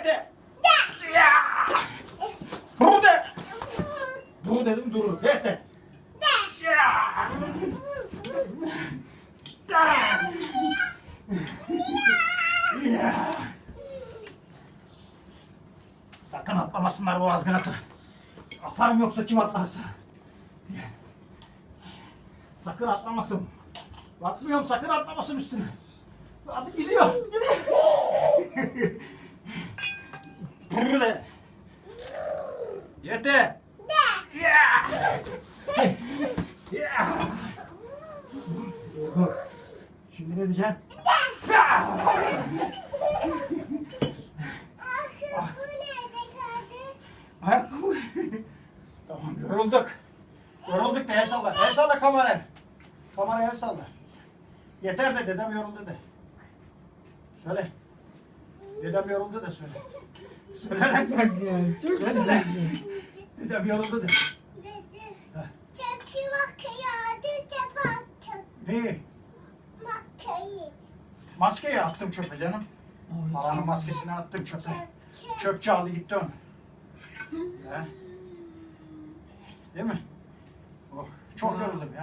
Dede. Ya. Bu de. Bu dedim durur. Dede. Ya. Ya. Sakın atlamasınlar bu azgınatı. Atarım yoksa kim atlarsa. Sakın atlamasın. Bakmıyorum sakın atlamasın üstüne. Hadi gidiyor. Gidiyor. Burada. Yete. Şimdi ne diyeceksin? Ya. Ayakkabı. tamam yorulduk. Yorulduk da el salla. El salla kameraya. Kameraya el salla. Yeter de dedem yoruldu de. Söyle. Dedem yoruldu de söyle. Söyle lan. Çok Söyle lan. Dedem yoruldu de. Ne? Maskeyi attım çöpe canım. Halanın maskesini attım çöpe. Çöpçü aldı gitti onu. Ya. Değil mi? Oh, çok yoruldum ya.